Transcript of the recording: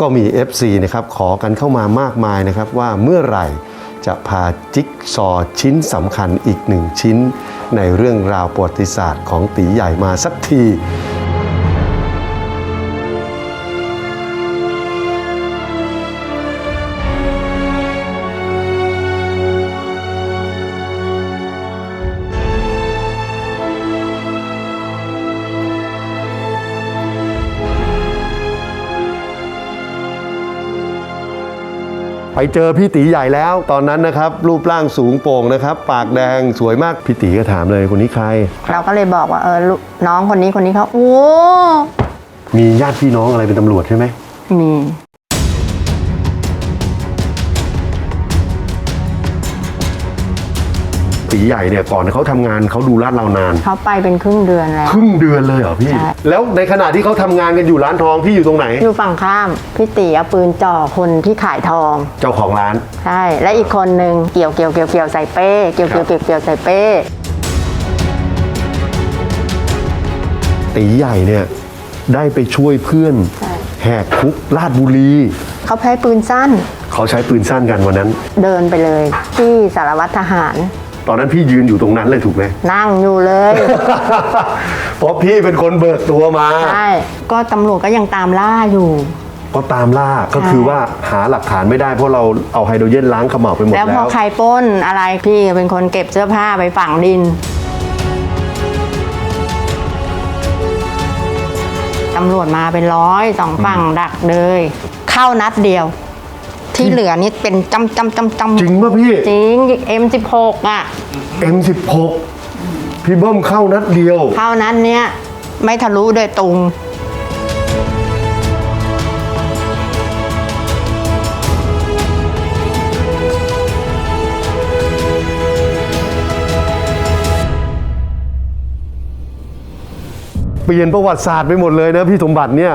ก็มี FC นะครับขอกันเข้ามามากมายนะครับว่าเมื่อไหร่จะพาจิ๊กซอว์ชิ้นสำคัญอีกหนึ่งชิ้น ในเรื่องราวประวัติศาสตร์ของตีใหญ่มาสักที ไปเจอพี่ตีใหญ่แล้ว ตอนนั้นนะครับ รูปร่างสูงโป่งนะครับ ปากแดงสวยมาก พี่ตีก็ถามเลยคนนี้ใคร เราก็เลยบอกว่าเออลูกน้องคนนี้คนนี้เขาโอ้ มีญาติพี่น้องอะไรเป็นตำรวจใช่ไหมมี ตีใหญ่เนี่ยก่อนเขาทำงานเขาดูลาดเรานาน เขาไปเป็นครึ่งเดือนแล้ว ครึ่งเดือนเลยเหรอพี่ ใช่ แล้วในขณะที่เขาทำงานกันอยู่ร้านทองพี่อยู่ตรงไหน อยู่ฝั่งข้ามพี่ตีเอาปืนจ่อคนที่ขายทอง เจ้าของร้าน ใช่ และอีกคนหนึ่งเกี่ยวเกี่ยวเกี่ยวเกี่ยวใส่เป้เกี่ยวเกี่ยวเกี่ยวเกี่ยวใส่เป้ ตีใหญ่เนี่ยได้ไปช่วยเพื่อนแหกคุกลาดบุรี เขาแพ้ปืนสั้นเขาใช้ปืนสั้นกันวันนั้น เดินไปเลย ที่สารวัตรทหาร ตอนนั้นพี่ยืนอยู่ตรงนั้นเลยถูกไหม นั่งอยู่เลย เพราะพี่เป็นคนเบิกตัวมาใช่ ก็ตำรวจก็ยังตามล่าอยู่ ก็ตามล่าก็คือว่าหาหลักฐานไม่ได้เพราะเราเอาไฮโดรเจนล้างเขม่าวไปหมดแล้วแล้พอวใครปล้นอะไรพี่เป็นคนเก็บเสื้อผ้าไปฝังดิน ตำรวจมาเป็นร้อยสองฝั่งดักเลย เข้านัดเดียว ที่เหลือนี่เป็นจำจำจำจำจริงป่ะพี่ จริง M16 อะ M16 พี่เบิ้มเข้านัดเดียว เข้านัดเนี้ยไม่ทะลุโดยตรงเปลี่ยนประวัติศาสตร์ไปหมดเลยนะพี่สมบัติเนี่ย